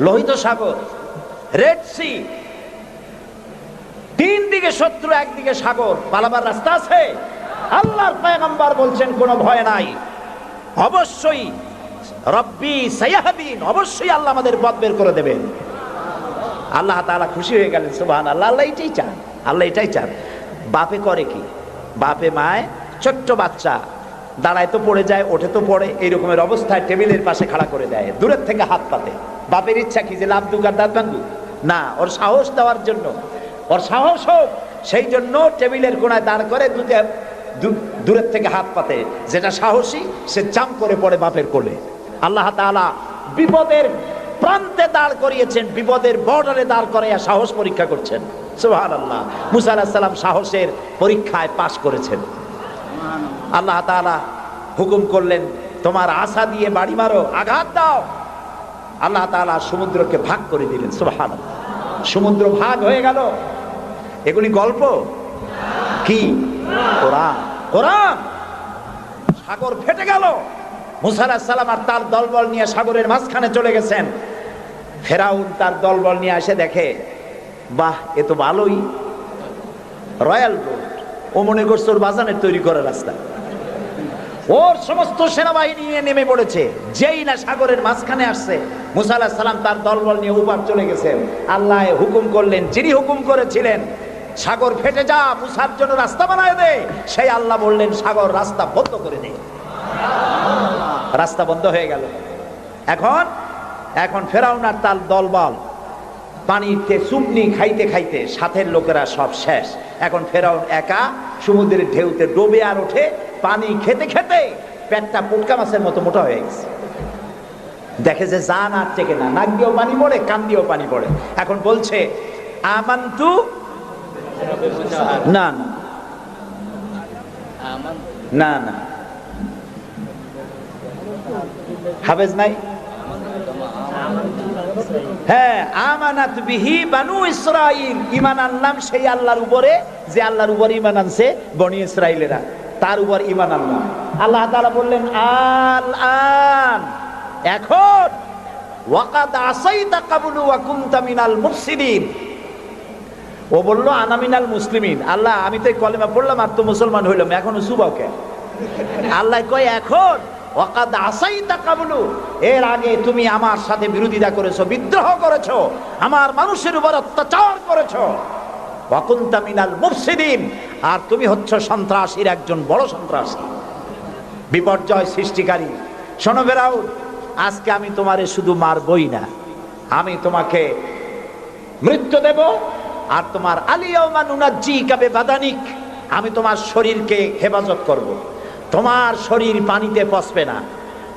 লোহিত সাগর Red Sea তিন দিকে শত্রু একদিকে সাগর। পালাবার রাস্তা আছে। আল্লাহর পয়গম্বর বলছেন, কোনো ভয় নাই। অবশ্যই রব্বি সায়াহাদিন অবশ্যই আল্লাহ আমাদের পথ বের করে দেবেন। আল্লাহ তাআলা খুশি হয়ে গেলেন সুবহান আল্লাহ আল্লাহ এটাই চান। আল্লাহ এটাই চান। বাপে করে কি? বাপে মায়, ছোট্ট বাচ্চা। দাঁড়ায় তো পড়ে যায়, ওঠে তো পড়ে, এই রকমের অবস্থায় টেবিলের পাশে খাড়া করে দেয়। দূরের থেকে হাত পাতে। বাপের ইচ্ছা কি যে লাভ দুগার দাঁত ভাঙ্গু না, ওর সাহস দেওয়ার জন্য। ওর সাহস হোক, সেই জন্য টেবিলের কোনায় দাঁড় করে দুতে দূরের থেকে হাত পাতে। যেটা সাহসী, সে জাম করে পড়ে বাপের কোলে। আল্লাহ তাআলা বিপদের প্রান্তে দাঁড় করিয়েছেন, বিপদের বর্ডারে দাঁড় করাইয়া সাহস পরীক্ষা করছেন। সুবহান আল্লাহ মুসা সালাম সাহসের পরীক্ষায় পাশ করেছেন। আল্লাহ তাআলা হুকুম করলেন, তোমার আশা দিয়ে বাড়ি মারো, আঘাত দাও। আল্লাহ তাআলা সমুদ্রকে ভাগ করে দিলেন সুবহান সমুদ্র ভাগ হয়ে গেল। এগুলি গল্প? কি? সাগর ফেটে গেল। মুসা আলাহিস সালাম আর তার দলবল নিয়ে সাগরের মাঝখানে চলে গেছেন। ফেরাউন তার দলবল নিয়ে এসে দেখে, বাহ, এ তো ভালোই। রয়্যাল রোড ও মনে করছে ওর বাজানের তৈরি করা রাস্তা। ওর সমস্ত সেনাবাহিনী নিয়ে নেমে পড়েছে। যেই না সাগরের মাঝখানে আসছে। মুসা সালাম তার দলবল নিয়ে উপার চলে গেছেন। আল্লাহ হুকুম করলেন, যিনি হুকুম করেছিলেন, সাগর ফেটে যা, মুসার জন্য রাস্তা বানায় দে। সেই আল্লাহ বললেন, সাগর, রাস্তা বন্ধ করে দে। রাস্তা বন্ধ হয়ে গেল। এখন এখন ফেরাউন আর তার দলবল পানিতে চুপনি খাইতে খাইতে সাথের লোকেরা সব শেষ। এখন ফেরাউন একা সমুদ্রের ঢেউতে ডোবে আর ওঠে। পানি খেতে খেতে পেটটা পুটকা মাছের মতো মোটা হয়ে গেছে। দেখে যে জান আর টেকে না, নাক দিয়েও পানি পড়ে, কান দিয়েও পানি পড়ে। এখন বলছে, আমান্তু? না না। না না। হাফেজ নাই? হ্যাঁ আমানাত বিহি বানু ইসরাইল ইমান আনলাম সেই আল্লাহর উপরে, যে আল্লাহর উপরে ইমান আনছে বনি ইসরাইলেরা তার উপর ইমান আনলাম। আল্লাহ তালা বললেন, আল আন, এখন ওয়াকাদ আসাইতা কাবুলু ওয়া কুনতা মিনাল মুফসিদিন। ও বলল আনামিনাল মুসলিমিন। আল্লাহ, আমি তো কলেমা পড়লাম, আর তো মুসলমান হইলাম, এখনও সুবাকে আল্লাহ কয়, এখন ওয়াকাদ আসাইতা কাবলু। এর আগে তুমি আমার সাথে বিরোধিতা করেছ, বিদ্রোহ করেছ, আমার মানুষের উপর অত্যাচার করেছ। ওয়াকুনতা মুফসিদিন আর তুমি হচ্ছ সন্ত্রাসীর একজন বড় সন্ত্রাসী। বিপর্যয় সৃষ্টিকারী। শোনো ফেরাউন, আজকে আমি তোমারে শুধু মারবই না, আমি তোমাকে মৃত্যু দেব, আর তোমার আলিয়াউমা নুনাজ্জি কাবে বাদানিক আমি তোমার শরীরকে হেফাজত করব। তোমার শরীর পানিতে পচবে না,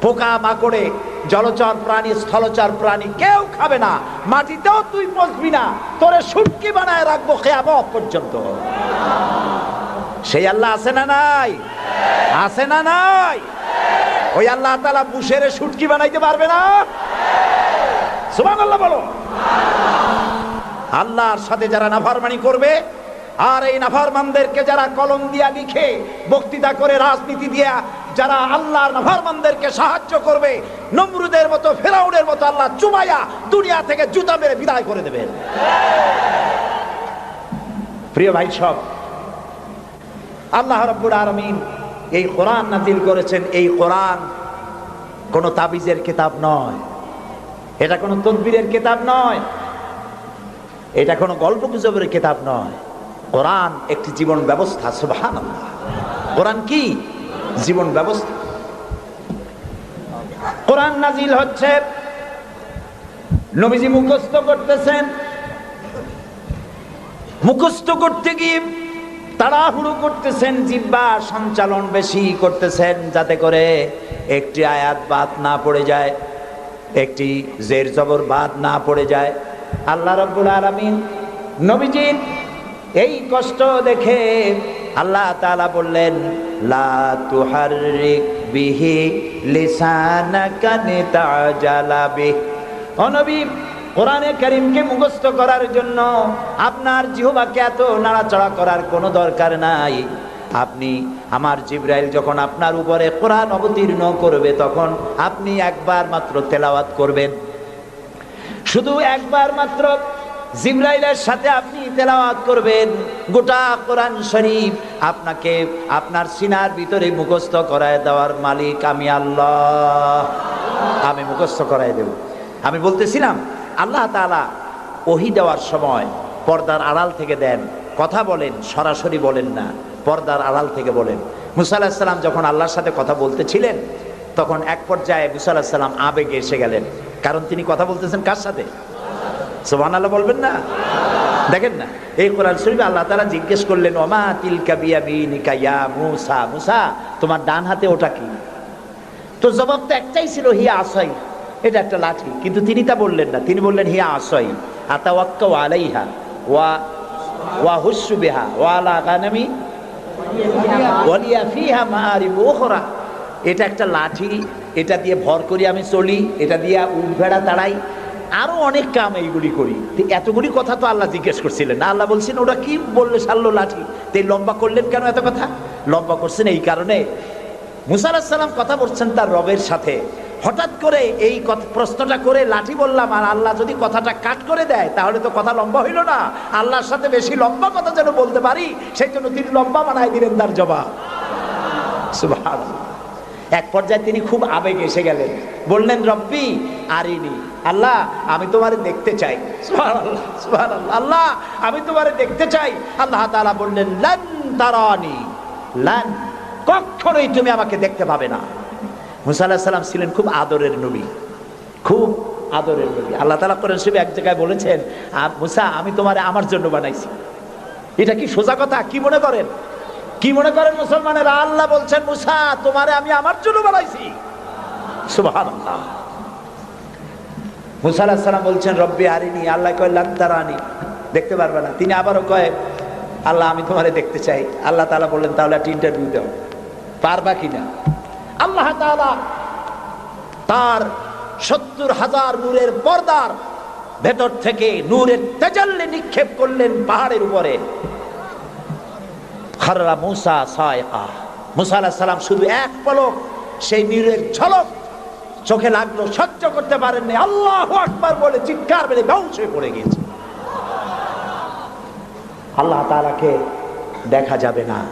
পোকা মাকড়ে জলচর প্রাণী, স্থলচর প্রাণী, কেউ খাবে না। মাটিতেও তুই পচবি না। তোরে সুটকি বানায় রাখব খেয়াবত পর্যন্ত। সেই আল্লাহ আছে না নাই? আছে না নাই? ওই আল্লাহ তালা বুসের সুটকি বানাইতে পারবে না? সুমান আল্লাহ বলো। আল্লাহর সাথে যারা নাফারমানি করবে, আর এই নাফারমানদেরকে যারা কলম দিয়া লিখে বক্তৃতা করে রাজনীতি দিয়া যারা আল্লাহর নাফারমানদেরকে সাহায্য করবে, নমরুদের মতো, ফেরাউনের মতো আল্লাহ চুমাইয়া দুনিয়া থেকে জুতা মেরে বিদায় করে দেবেন। প্রিয় ভাই সব, আল্লাহ রব্বুল আলমিন এই কোরআন নাজিল করেছেন। এই কোরআন কোনো তাবিজের কিতাব নয়। এটা কোনো তদবিরের কিতাব নয়। এটা কোনো গল্প গুজবের কিতাব নয়। কোরআন একটি জীবন ব্যবস্থা সুবহান কোরআন কি? জীবন ব্যবস্থা। কোরআন নাজিল হচ্ছে। নবীজি মুখস্থ করতেছেন। মুখস্থ করতে গিয়ে তাড়াহুড়ো করতেছেন, জিব্বা সঞ্চালন বেশি করতেছেন, যাতে করে একটি আয়াত বাদ না পড়ে যায়, একটি জের জবর বাদ না পড়ে যায়। আল্লাহ রব্বুল আলমিন নবীজির এই কষ্ট দেখে আল্লাহ তাআলা বললেন, লা তুহাররিক বিহি লিসানাকা লিতাজালা বিহি। ও নবী, কোরআনে কারিমকে মুখস্থ করার জন্য আপনার জিহবাকে এত নাড়াচড়া করার কোনো দরকার নাই। আপনি আমার জিব্রাইল যখন আপনার উপরে কোরআন অবতীর্ণ করবে, তখন আপনি একবার মাত্র তেলাওয়াত করবেন। শুধু একবার মাত্র জিব্রাইলের সাথে আপনি তেলাওয়াত করবেন, গোটা কোরআন শরীফ আপনাকে আপনার সিনার ভিতরে মুখস্থ করায় দেওয়ার মালিক আমি আল্লাহ। আমি মুখস্থ করায় দেব। আমি বলতেছিলাম, আল্লাহ তাআলা ওহি দেওয়ার সময় পর্দার আড়াল থেকে দেন। কথা বলেন, সরাসরি বলেন না, পর্দার আড়াল থেকে বলেন। মুসা আলাহিসাল্লাম যখন আল্লাহর সাথে কথা বলতেছিলেন, তখন এক পর্যায়ে মুসা আলাহিসাল্লাম আবেগে এসে গেলেন। কারণ তিনি কথা বলতেছেন কার সাথে? সোহান আল্লাহ বলবেন না? দেখেন না, এই কোরআন শরীফে আল্লাহ তারা জিজ্ঞেস করলেন, ওমা তিলকা বিয়ামিনিকা ইয়া মুসা? মুসা, তোমার ডান হাতে ওটা কি? তো জবাব তো একটাই ছিল, হিয়া আসই। এটা একটা লাঠি, কিন্তু তিনি তা বললেন না। তিনি বললেন, হিয়া আসই। আতাওয়াক্কা আলাইহা ওয়া ওয়া হুসু বিহা, ওয়া আলা গানামি ওয়ালিয়া ফিহা মাআরিব উখরা। এটা একটা লাঠি, এটা দিয়ে ভর করি আমি চলি, এটা দিয়ে উঠ ভেড়া তাড়াই। আরও অনেক কাম এইগুলি করি। এতগুলি কথা তো আল্লাহ জিজ্ঞেস করছিলেন। আল্লাহ বলছেন ওটা কি বললে সারলো লাঠি? তো এই লম্বা করলেন কেন এত কথা? লম্বা করছেন এই কারণে। মুসা সালাম কথা বলছেন তার রবের সাথে। হঠাৎ করে এই প্রশ্নটা করে লাঠি বললাম, আর আল্লাহ যদি কথাটা কাট করে দেয়, তাহলে তো কথা লম্বা হইল না। আল্লাহর সাথে বেশি লম্বা কথা যেন বলতে পারি, সেই জন্য তিনি লম্বা বানাই দিলেন তার জবাব। এক পর্যায়ে তিনি খুব আবেগ এসে গেলেন। বললেন, রব্বি, আরিনি। আল্লাহ, আমি তোমারে দেখতে চাই। আল্লাহ, আমি তোমারে দেখতে চাই। আল্লাহ তাআলা বললেন, লান তারানি। লান কখনোই তুমি আমাকে দেখতে পাবে না। মুসা সালাম ছিলেন খুব আদরের নবী, খুব আদরের নবী। আল্লাহ তাআলা করেন শিব এক জায়গায় বলেছেন, "আ- মুসা, আমি তোমারে আমার জন্য বানাইছি। এটা কি সোজা কথা? কি মনে করেন? কি মনে করেন মুসলমানেরা? আল্লাহ বলছেন, মুসা, তোমারে আমি আমার জন্য বানাইছি। বলছেন, রব্বি আরিনি, আল্লাহ দেখতে পারবে না। তিনি আবারও আল্লাহ, আমি তোমারে দেখতে চাই। আল্লাহ তাআলা বললেন, তাহলে একটা ইন্টারভিউ দাও। পারবা কিনা? আল্লাহ তার সত্তর হাজার নূরের পর্দার ভেতর থেকে নূরের তেজাল্লি নিক্ষেপ করলেন পাহাড়ের উপরে। মুসা সালাম শুধু এক পলক, সেই নূরের ঝলক চোখে লাগল, সহ্য করতে পারেননি। আল্লাহ আকবার বলে চিৎকার বেড়ে ব্যবস হয়ে পড়ে গিয়েছে। আল্লাহ তাআলাকে দেখা যাবে না।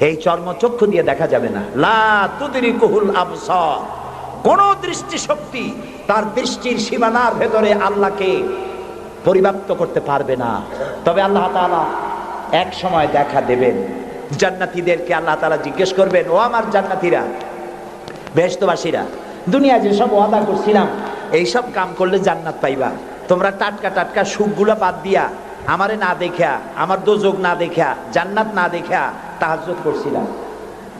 এই চর্মচক্ষু দিয়ে দেখা যাবে না। লা তুদরিকুহুল আবসার। কোন দৃষ্টি শক্তি তার দৃষ্টির সীমানার ভেতরে আল্লাহকে পরিব্যাপ্ত করতে পারবে না। তবে আল্লাহ তাআলা এক সময় দেখা দেবেন। জান্নাতীদেরকে আল্লাহ তালা জিজ্ঞেস করবেন, ও আমার জান্নাতীরা বেহস্তবাসীরা দুনিয়া যেসব ওয়াদা করছিলাম এইসব কাম করলে জান্নাত পাইবা। তোমরা টাটকা টাটকা সুখগুলো বাদ দিয়া আমারে না দেখা আমার দোজক না দেখা জান্নাত না দেখা তাহাজ্জুদ করছিলাম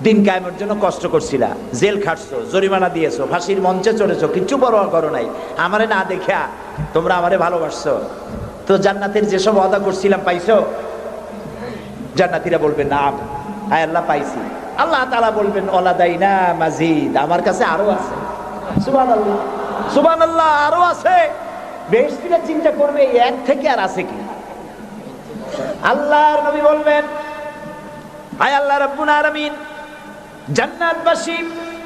দিন কায়েমের জন্য কষ্ট করছিলা। জেল খাটছো, জরিমানা দিয়েছ, ফাঁসির মঞ্চে চড়েছো, কিচ্ছু পরোয়া করো নাই। আমারে না দেখা তোমরা আমারে ভালোবাসছো। তো জান্নাতের যেসব ওয়াদা করছিলাম, পাইছো? জান্নাতীরা বলবেন না, আয় আল্লাহ, পাইছি। আল্লাহ তাআলা বলবেন ওলাদাইনা মাজিদ। আমার কাছে আরও আছে। আরও আছে। চিন্তা করবে এক থেকে আর আছে কি? আল্লাহর নবী বলবেন আয় আল্লাহ রাব্বুল আলামিন জান্নাতবাসী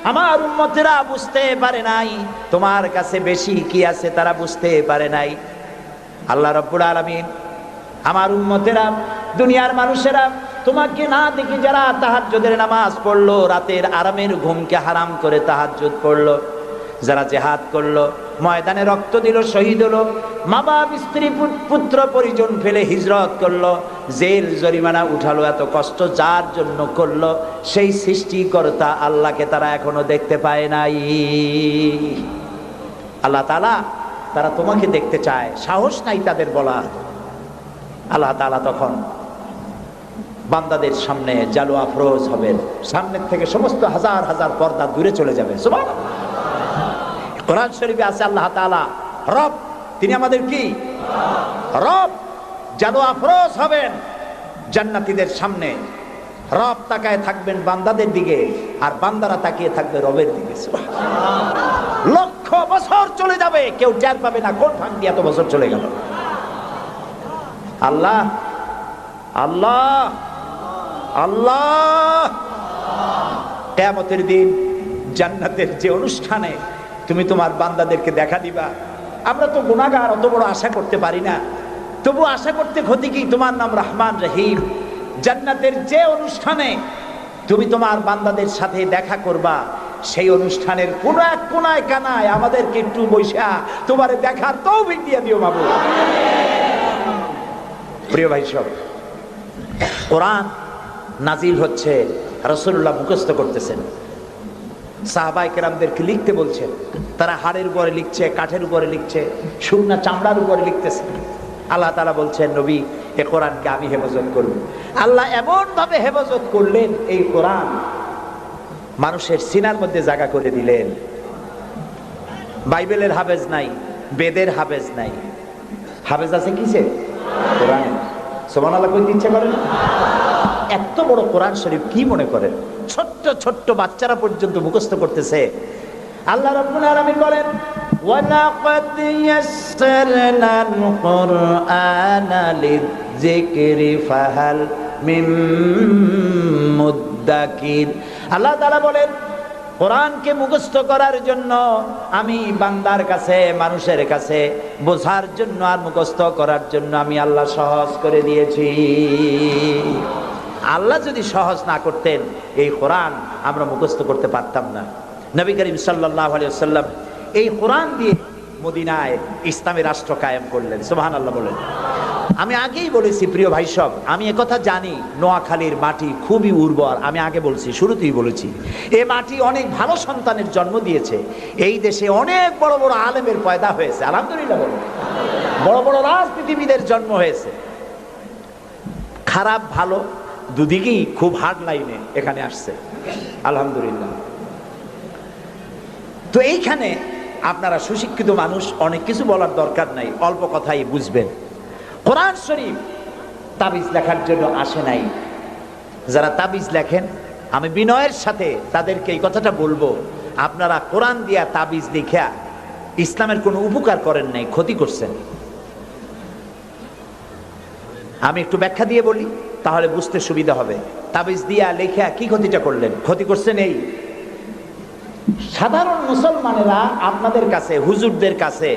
আমার উম্মতেরা বুঝতে পারে নাই তোমার কাছে বেশি কি আছে তারা বুঝতে পারে নাই। আল্লাহ রব্বুল আলামিন আমার উম্মতেরা দুনিয়ার মানুষেরা তোমাকে না দেখে যারা তাহাজ্জুদের নামাজ পড়ল রাতের আরামের ঘুমকে হারাম করে তাহাজ্জুদ পড়ল যারা জেহাদ করল, ময়দানে রক্ত দিল, শহীদ হলো, মা বাপ, স্ত্রী পুত্র, পরিজন ফেলে হিজরত করল, জেল জরিমানা উঠালো, এত কষ্ট যার জন্য করল, সেই সৃষ্টিকর্তা আল্লাহকে তারা এখনও দেখতে পায় নাই আল্লাহ তালা তারা তোমাকে দেখতে চায়, সাহস নাই তাদের বলা আল্লাহ তালা তখন বান্দাদের সামনে জালু আফরোজ হবেন, সামনের থেকে সমস্ত হাজার হাজার পর্দা দূরে চলে যাবে, সুবহানাল্লাহ। কোরআন শরীফে আছে আল্লাহ তাআলা। রব, তিনি আমাদের কি? রব জাদু আফরোজ হবেন জান্নাতীদের সামনে। রব তাকায় থাকবেন বান্দাদের দিকে, আর বান্দারা তাকিয়ে থাকবে রবের দিকে। লক্ষ বছর চলে যাবে, কেউ টের পাবে না কোন ভাঙ দিয়ে এত বছর চলে গেল। আল্লাহ আল্লাহ আল্লাহ। কেয়ামতের দিন জান্নাতের যে অনুষ্ঠানে তুমি তোমার বান্দাদেরকে দেখা দিবা। আমরা তো গুণাগার অত বড় আশা করতে পারি না। তবু আশা করতে ক্ষতি কি? তোমার নাম রহমান রহিম। জান্নাতের যে অনুষ্ঠানে তুমি তোমার বান্দাদের সাথে দেখা করবা, সেই অনুষ্ঠানের কোন এক কোনায় কানায় আমাদেরকে একটু বৈশা তোমার দেখার তৌফিক দিয়ে দিও বাবু। প্রিয় ভাই সব, কোরআন নাজিল হচ্ছে রসুল্লাহ মুখস্থ করতেছেন। সাহাবাই কেরামদেরকে লিখতে বলছেন তারা হাড়ের উপরে লিখছে, কাঠের উপরে লিখছে শুকনা চামড়ার উপরে লিখতেছে। আল্লাহ তারা বলছেন, নবী, এ কোরআনকে আমি হেফাজত করব। আল্লাহ এমনভাবে হেফাজত করলেন, এই কোরআন মানুষের সিনার মধ্যে জায়গা করে দিলেন। বাইবেলের হাফেজ নাই, বেদের হাফেজ নাই। হাফেজ আছে কিসে? কোরআনে সোমান আল্লাহ কইতে ইচ্ছা করেন এত বড় কোরআন শরীফ কি মনে করেন? ছোট্ট বাচ্চারা পর্যন্ত মুখস্থ করতেছে। আল্লাহ রাব্বুল আলামিন বলেন, ওয়ালাকাদ ইয়াসসারনা আল-কুরআনা লিয-যিকরি ফাহাল মিম মুদ্দাকির আল্লাহ তাআলা বলেন, কোরআনকে মুখস্থ করার জন্য আমি বান্দার কাছে, মানুষের কাছে বোঝার জন্য আর মুখস্থ করার জন্য আমি আল্লাহ সহজ করে দিয়েছি। আল্লাহ যদি সহজ না করতেন, এই কোরআন আমরা মুখস্থ করতে পারতাম না। নবী করিম সাল্লাহ আলিয়াল্লাম এই কোরআন দিয়ে মদিনায় ইসলামী রাষ্ট্র কায়েম করলেন। সুবাহান আল্লাহ বলেন। আমি আগেই বলেছি, প্রিয় ভাই সব, আমি একথা জানি, নোয়াখালীর মাটি খুবই উর্বর। আমি আগে বলছি, শুরুতেই বলেছি। এ মাটি অনেক ভালো সন্তানের জন্ম দিয়েছে। এই দেশে অনেক বড় বড় আলেমের পয়দা হয়েছে। আলহামদুলিল্লাহ বলুন। বড় বড় রাজনীতিবিদের জন্ম হয়েছে। খারাপ, ভালো দুদিকেই খুব হার্ড লাইনে এখানে আসছে। আলহামদুলিল্লাহ। তো এইখানে আপনারা সুশিক্ষিত মানুষ, অনেক কিছু বলার দরকার নাই, অল্প কথাই বুঝবেন। কোরআন শরীফ তাবিজ লেখার জন্য আসে নাই। যারা তাবিজ লেখেন, আমি বিনয়ের সাথে তাদেরকে এই কথাটা বলব, আপনারা কোরআন দিয়া তাবিজ লিখা ইসলামের কোনো উপকার করেন নাই, ক্ষতি করছেন। আমি একটু ব্যাখ্যা দিয়ে বলি। তাহলে বুঝতে সুবিধা হবে। তাবিজ দিয়া লেখা কি ক্ষতিটা করলেন? ক্ষতি করছেন এই। সাধারণ মুসলমানেরা আপনাদের কাছে, হুজুরদের কাছে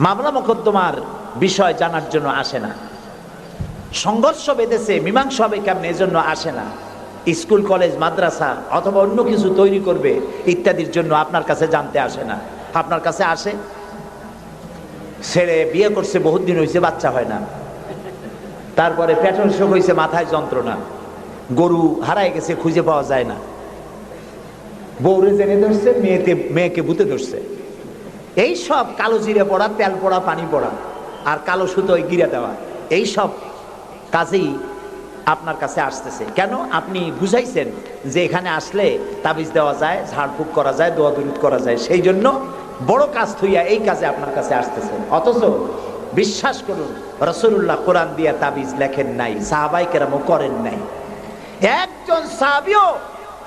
মামলা মোকদ্দমার বিষয় জানার জন্য আসে না। সংঘর্ষ বেঁধেছে, মীমাংসা হবে কেমন এজন্য আসে না। স্কুল, কলেজ, মাদ্রাসা অথবা অন্য কিছু তৈরি করবে ইত্যাদির জন্য আপনার কাছে জানতে আসে না। আপনার কাছে আসে? ছেলে বিয়ে করছে বহুত দিন হয়েছে বাচ্চা হয় না। তারপরে পেট্রোল শোক হয়েছে মাথায় যন্ত্রণা। গরু হারায় গেছে, খুঁজে পাওয়া যায় না। বউরে জেনে ধরছে, মেয়েতে, মেয়েকে বুতে ধরছে। এই সব কালো জিরে পড়া, তেল পড়া, পানি পড়া, আর কালো সুতোয় গিরে দেওয়া, এই সব কাজেই আপনার কাছে আসতেছে। কেন? আপনি বুঝাইছেন যে এখানে আসলে তাবিজ দেওয়া যায়, ঝাড়ফুঁক করা যায় দোয়া দরুদ করা যায়। সেই জন্য বড় কাজ থইয়া এই কাজে আপনার কাছে আসতেছে। অথচ বিশ্বাস করুন রসুল্লাহ কোরআন দিয়া তাবিজ লেখেন নাই, সাহাবাই কেরামও করেন নাই। একজন সাহাবিও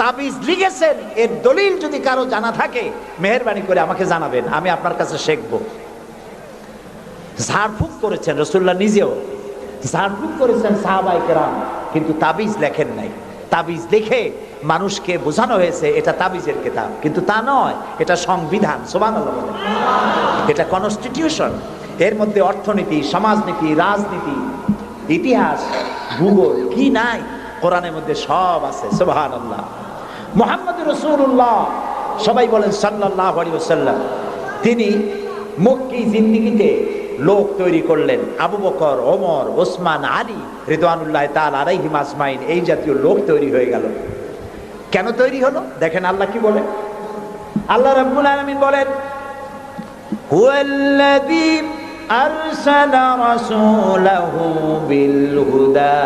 তাবিজ লিখেছেন, এর দলিল যদি কারও জানা থাকে, মেহরবানি করে আমাকে জানাবেন, আমি আপনার কাছে শিখব। ঝাড়ফুঁক করেছেন রসুল্লাহ নিজেও। ঝাড়ফুঁক করেছেন সাহাবাই কেরাম, কিন্তু তাবিজ লেখেন নাই। তাবিজ লিখে মানুষকে বোঝানো হয়েছে, এটা তাবিজের কেতাব, কিন্তু তা নয়, এটা সংবিধান সোমান এটা কনস্টিটিউশন এর মধ্যে অর্থনীতি, সমাজনীতি, রাজনীতি, ইতিহাস, ভূগোল, কি নাই, কোরআনের মধ্যে সব আছে সোহান আল্লাহ মোহাম্মদ রসুল্লাহ সবাই বলেন সাল্লাহ সাল্লাম তিনি মক্কি জিন্দিগিতে লোক তৈরি করলেন, আবু বকর, ওমর, ওসমান, আলী রিদওয়ানুল্লাহ তাল আলাইহিম আসমাইন এই জাতীয় লোক তৈরি হয়ে গেল। কেন তৈরি হলো? দেখেন আল্লাহ কি বলেন? আল্লাহ রাব্বুল আলামিন বলেন أرسل رسوله بالهدى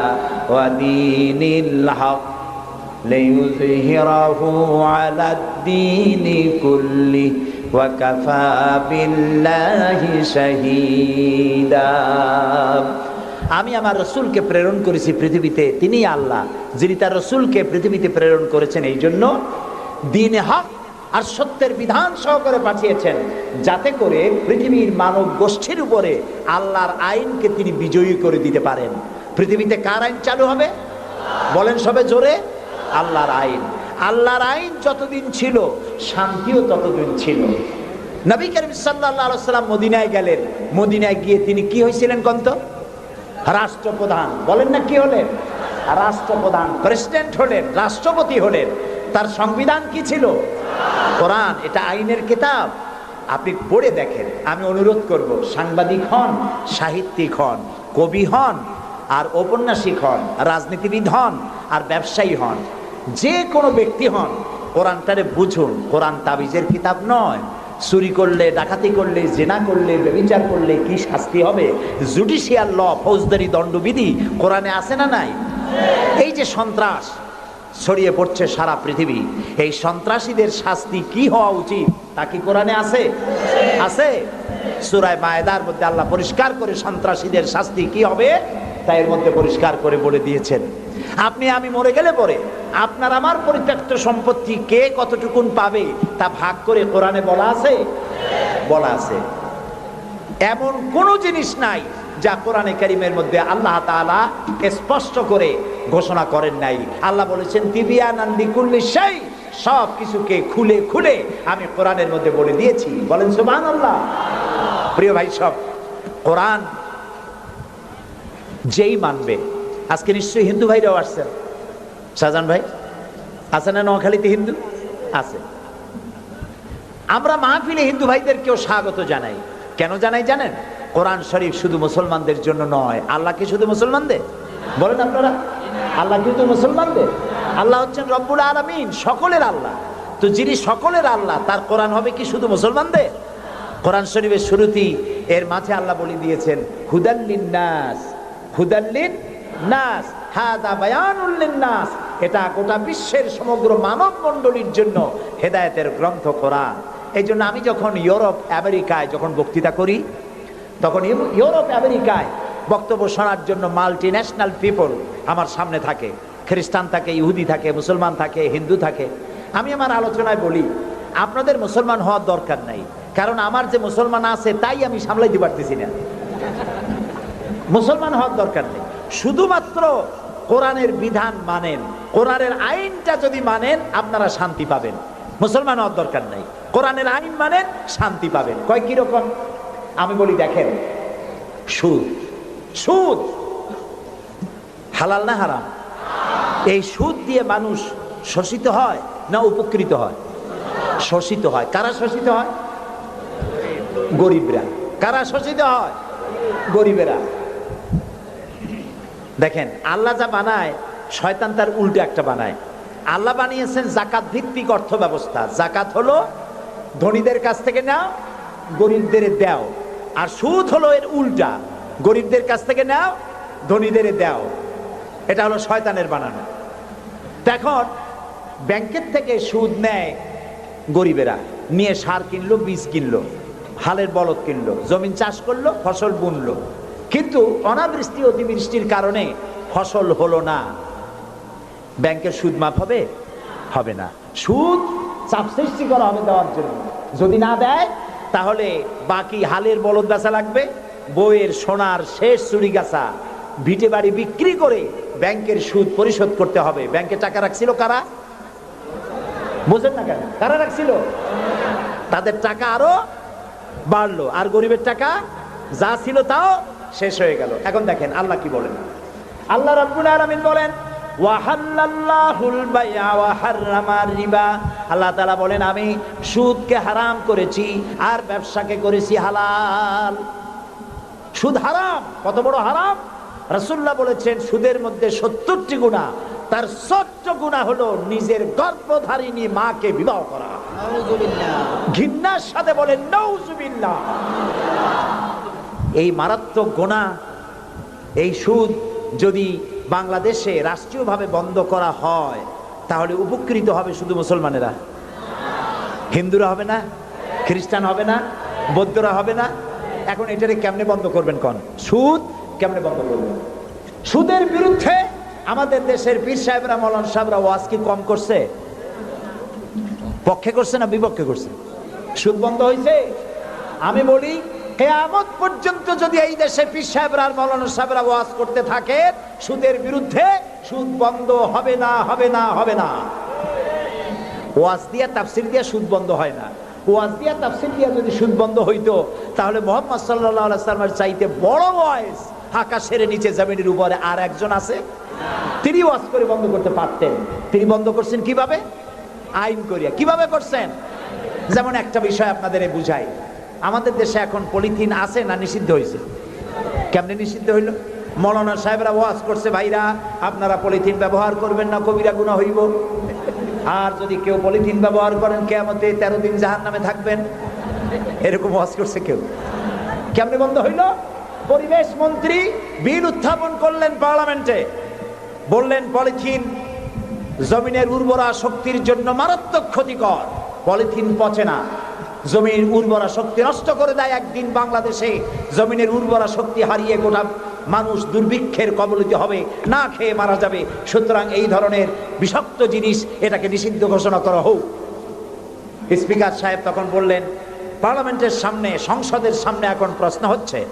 ودين الحق ليظهره على الدين كله وكفى بالله شهيدا আমি আমার রসুলকে প্রেরণ করেছি পৃথিবীতে তিনি আল্লাহ যিনি তার রসুলকে পৃথিবীতে প্রেরণ করেছেন এই জন্য দিন হক আর সত্যের বিধান সহকারে পাঠিয়েছেন, যাতে করে পৃথিবীর মানব গোষ্ঠীর উপরে আল্লাহর আইনকে তিনি বিজয়ী করে দিতে পারেন। পৃথিবীতে কার আইন চালু হবে? বলেন সবে জোরে, আল্লাহর আইন। আল্লাহর আইন যতদিন ছিল, শান্তিও ততদিন ছিল। নবী করিম সাল্লাহ সাল্লাম মদিনায় গেলেন। মদিনায় গিয়ে তিনি কি হয়েছিলেন কন্ত? রাষ্ট্রপ্রধান। বলেন না কি হলেন? রাষ্ট্রপ্রধান। প্রেসিডেন্ট হলেন, রাষ্ট্রপতি হলেন। তার সংবিধান কি ছিল? কোরআন, এটা আইনের কিতাব। আপনি পড়ে দেখেন, আমি অনুরোধ করব, সাংবাদিক হন, সাহিত্যিক হন, কবি হন, আর ঔপন্যাসিক হন, রাজনীতিবিদ হন, আর ব্যবসায়ী হন, যে কোনো ব্যক্তি হন, কোরআনটারে বুঝুন। কোরআন তাবিজের কিতাব নয়। চুরি করলে, ডাকাতি করলে, জেনা করলে, ব্যবিচার করলে কি শাস্তি হবে? জুডিশিয়াল ল, ফৌজদারি দণ্ডবিধি কোরআনে আছে না নাই? এই যে সন্ত্রাস ছড়িয়ে পড়ছে সারা পৃথিবী। এই সন্ত্রাসীদের শাস্তি কি হওয়া উচিত, তা কি কোরআনে আছে? আছে। সুরায় মায়েদার মধ্যে আল্লাহ পরিষ্কার করে সন্ত্রাসীদের শাস্তি কি হবে, তা এর মধ্যে পরিষ্কার করে বলে দিয়েছেন। আপনি আমি মরে গেলে পরে আপনার আমার পরিত্যক্ত সম্পত্তি কে কতটুকুন পাবে, তা ভাগ করে কোরআনে বলা আছে? বলা আছে। এমন কোনো জিনিস নাই যা কোরআনে কারিমের মধ্যে আল্লাহ তাআলা স্পষ্ট করে ঘোষণা করেন নাই। আল্লাহ বলেছেন, তিবিয়া নান্দি কুল্লি সেই সব কিছুকে খুলে খুলে আমি কোরআনের মধ্যে বলে দিয়েছি। বলেন সুবহান আল্লাহ প্রিয় ভাই সব, কোরআন যেই মানবে, আজকে নিশ্চয়ই হিন্দু ভাইরাও আসছেন। শাহজান ভাই, আছে না নোয়াখালীতে হিন্দু? আছে। আমরা মাহফিলে হিন্দু ভাইদেরকেও স্বাগত জানাই। কেন জানাই জানেন? কোরআন শরীফ শুধু মুসলমানদের জন্য নয়। আল্লাহ কি শুধু মুসলমানদের বলেন আপনারা। আল্লাহ কিন্তু মুসলমানদের আল্লাহ হচ্ছেন রব্বুল আলমিন, সকলের আল্লাহ। তো যিনি সকলের আল্লাহ, তার কোরআন হবে কি শুধু মুসলমানদের কোরআন শরীফের শুরুতেই এর মাঝে আল্লাহ বলে দিয়েছেন হুদাল্লিন নাস হুদাল্লিন নাস হাদা বায়ানুল্লিন নাস এটা গোটা বিশ্বের সমগ্র মানব মণ্ডলীর জন্য হেদায়েতের গ্রন্থ কোরআন। এই জন্য আমি যখন ইউরোপ, আমেরিকায় যখন বক্তৃতা করি তখন ইউরোপ আমেরিকায় বক্তব্য শোনার জন্য মাল্টি ন্যাশনাল পিপল আমার সামনে থাকে। খ্রিস্টান থাকে, ইহুদি থাকে, মুসলমান থাকে, হিন্দু থাকে। আমি আমার আলোচনায় বলি, আপনাদের মুসলমান হওয়ার দরকার নাই। কারণ আমার যে মুসলমান আছে, তাই আমি সামলাইতে পারতেছি না। মুসলমান হওয়ার দরকার নেই। শুধুমাত্র কোরআনের বিধান মানেন। কোরআনের আইনটা যদি মানেন, আপনারা শান্তি পাবেন। মুসলমান হওয়ার দরকার নাই। কোরআনের আইন মানেন, শান্তি পাবেন। কয় কীরকম আমি বলি দেখেন। সুদ। সুদ। হালাল না হারাম? এই সুদ দিয়ে মানুষ শোষিত হয় না উপকৃত হয়? শোষিত হয়। কারা শোষিত হয়? গরিবরা। কারা শোষিত হয়? গরিবেরা। দেখেন আল্লাহ যা বানায় শয়তান তার উল্টো একটা বানায়। আল্লাহ বানিয়েছেন জাকাত ভিত্তিক অর্থ ব্যবস্থা জাকাত হলো ধনীদের কাছ থেকে নাও গরিবদের দাও। আর সুদ হলো এর উল্টা। গরিবদের কাছ থেকে নাও, ধনীদের দাও। এটা হলো শয়তানের বানানো। এখন ব্যাংকের থেকে সুদ নেয় গরিবেরা। নিয়ে সার কিনলো, বীজ কিনলো, হালের বলদ কিনলো, জমিন চাষ করল, ফসল বুনলো। কিন্তু অনাবৃষ্টি, অতিবৃষ্টির কারণে ফসল হলো না। ব্যাংকের সুদ মাপ হবে? হবে না। সুদ চাপ সৃষ্টি করা হবে দেওয়ার জন্য। যদি না দেয় তাহলে বাকি হালের বলদ বেচা লাগবে বইয়ের সোনার শেষ চুরি গাছা ভিটে বাড়ি বিক্রি করে ব্যাংকের সুদ পরিশোধ করতে হবে। ব্যাংকে টাকা রাখছিল কারা? বোঝেন না কেন? কারা রাখছিল? তাদের টাকা আরও বাড়লো। আর গরিবের টাকা যা ছিল তাও শেষ হয়ে গেল। এখন দেখেন, আল্লাহ কি বলেন? আল্লাহ রাব্বুল আলামিন বলেন, ওয়াহাল্লাল্লাহুল বাইআ ওয়া হাররামার রিবা। আল্লাহ তালা বলেন আমি সুদকে হারাম করেছি আর ব্যবসাকে করেছি হালাল। সুদ হারাম কত বড় হারাম? রাসূলুল্লাহ বলেছেন সুদের মধ্যে সত্তরটি গুণা তার সত্য গুণা হলো নিজের গর্ভধারিণী মাকে বিবাহ করা। ঘৃণার সাথে বলেন নৌজুবিল্লাহ এই মারাত্মক গোনা এই সুদ যদি বাংলাদেশে রাষ্ট্রীয়ভাবে বন্ধ করা হয় তাহলে উপকৃত হবে শুধু মুসলমানেরা। হিন্দুরা হবে না, খ্রিস্টান হবে না, বৌদ্ধরা হবে না। এখন এটারে কেমনে বন্ধ করবেন কোন? সুদ কেমনে বন্ধ করবেন? সুদের বিরুদ্ধে আমাদের দেশের পীর সাহেবরা, মৌলান সাহেবরা ওয়াজ কি কম করছে? পক্ষে করছে না বিপক্ষে করছে? সুদ বন্ধ হয়েছে আমি বলি কেয়ামত পর্যন্ত যদি এই দেশে পীর সাহেবরা আর মৌলানা সাহেবরা ওয়াজ করতে থাকে, সুদের বিরুদ্ধে সুদ বন্ধ হবে না হবে না হবে না। ওয়াজ দিয়া, তাফসির দিয়া সুদ বন্ধ হয় না। ওয়াজ দিয়া, তাফসির দিয়া যদি সুদ বন্ধ হইতো, তাহলে মোহাম্মদ সাল্লাহ সাল্লামের চাইতে বড় বয়স আকাশের নিচে জমিনের উপরে আর একজন আছে? তিনি ওয়াজ করে বন্ধ করতে পারতেন। তিনি বন্ধ করছেন কীভাবে? আইন করিয়া। কীভাবে করছেন? যেমন একটা বিষয় আপনাদের বুঝাই। আমাদের দেশে এখন পলিথিন আছে না নিষিদ্ধ হয়েছে? কেমনে নিষিদ্ধ হইল? মৌলানা সাহেবরা ওয়াজ করছে, ভাইরা, আপনারা পলিথিন ব্যবহার করবেন না, কবিরা গুণা হইব। আর যদি কেউ পলিথিন ব্যবহার করেন কেমতে তেরো দিন জাহান নামে থাকবেন। এরকম ওয়াজ করছে কেউ। কেমনে বন্ধ হইল? পরিবেশ মন্ত্রী বিল উত্থাপন করলেন পার্লামেন্টে। বললেন, পলিথিন জমিনের উর্বরা শক্তির জন্য মারাত্মক ক্ষতিকর। পলিথিন পচে না। জমির উর্বরা শক্তি নষ্ট করে দেয় একদিন বাংলাদেশে। জমিনের উর্বরা শক্তি হারিয়ে গোটা মানুষ দুর্ভিক্ষের কবলিত হবে, না খেয়ে মারা যাবে। সুতরাং এই ধরনের বিষাক্ত জিনিস এটাকে নিষিদ্ধ ঘোষণা করা হোক। স্পিকার সাহেব তখন বললেন, পার্লামেন্টের সামনে, সংসদের সামনে এখন প্রশ্ন হচ্ছে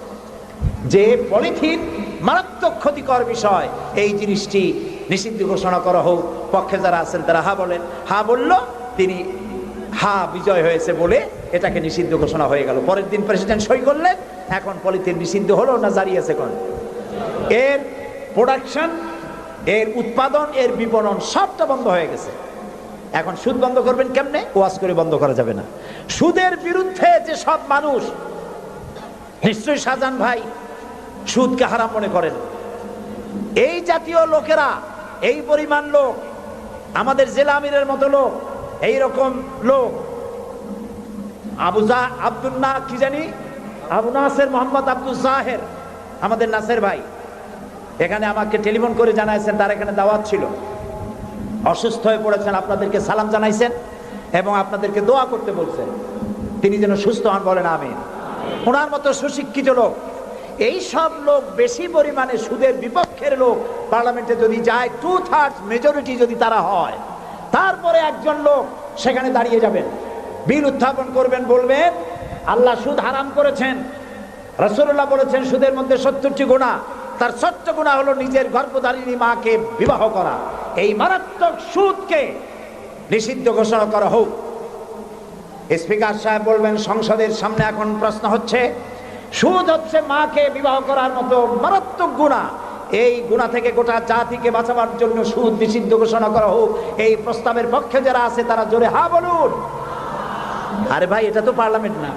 যে, পলিথিন মারাত্মক ক্ষতিকর বিষয়, এই জিনিসটি নিষিদ্ধ ঘোষণা করা হোক। পক্ষে যারা আছেন তারা হা বলেন। হা বলল, তিনি হা বিজয় হয়েছে বলে এটাকে নিষিদ্ধ ঘোষণা হয়ে গেল। পরের দিন প্রেসিডেন্ট সই করলেন, এখন পলিথিন নিষিদ্ধ হলো না জারি কোন? এর প্রোডাকশন এর উৎপাদন, এর বিপণন সবটা বন্ধ হয়ে গেছে। এখন সুদ বন্ধ করবেন কেমনে? ওয়াজ করে বন্ধ করা যাবে না। সুদের বিরুদ্ধে যে সব মানুষ, নিশ্চয়ই শাহজাহান ভাই সুদকে হারাম মনে করেন। এই জাতীয় লোকেরা, এই পরিমাণ লোক, আমাদের জেলা আমিরের মতো লোক এই রকম লোক আবুজা আব্দুল্লাহ কি জানি? আবু নাসের মোহাম্মদ আব্দুল জাহের, আমাদের নাসের ভাই। এখানে আমাকে টেলিফোন করে জানাইছেন, তার এখানে দাওয়াত ছিল। অসুস্থ হয়ে পড়েছেন, আপনাদেরকে সালাম জানাইছেন এবং আপনাদেরকে দোয়া করতে বলছেন। তিনি যেন সুস্থ হন বলেন আমি ওনার মতো সুশিক্ষিত লোক, এই সব লোক বেশি পরিমাণে সুদের বিপক্ষের লোক, পার্লামেন্টে যদি যায় টু থার্ড মেজরিটি যদি তারা হয়, তারপরে একজন লোক সেখানে দাঁড়িয়ে যাবেন। বিল উত্থাপন করবেন বলবেন, আল্লাহ সুদ হারাম করেছেন। রসুল্লাহ বলেছেন, সুদের মধ্যে সত্তরটি গুণা তার সত্য গুণা হলো নিজের গর্ভধারিণী মাকে বিবাহ করা। এই মারাত্মক সুদকে নিষিদ্ধ ঘোষণা করা হোক। স্পিকার সাহেব বলবেন, সংসদের সামনে এখন প্রশ্ন হচ্ছে, সুদ হচ্ছে মাকে বিবাহ করার মতো মারাত্মক গুণা এই গুণা থেকে গোটা জাতিকে বাঁচাবার জন্য সুদ নিষিদ্ধ ঘোষণা করা হোক। এই প্রস্তাবের পক্ষে যারা আছে, তারা জোরে হা বলুন। আরে ভাই এটা তো পার্লামেন্ট না।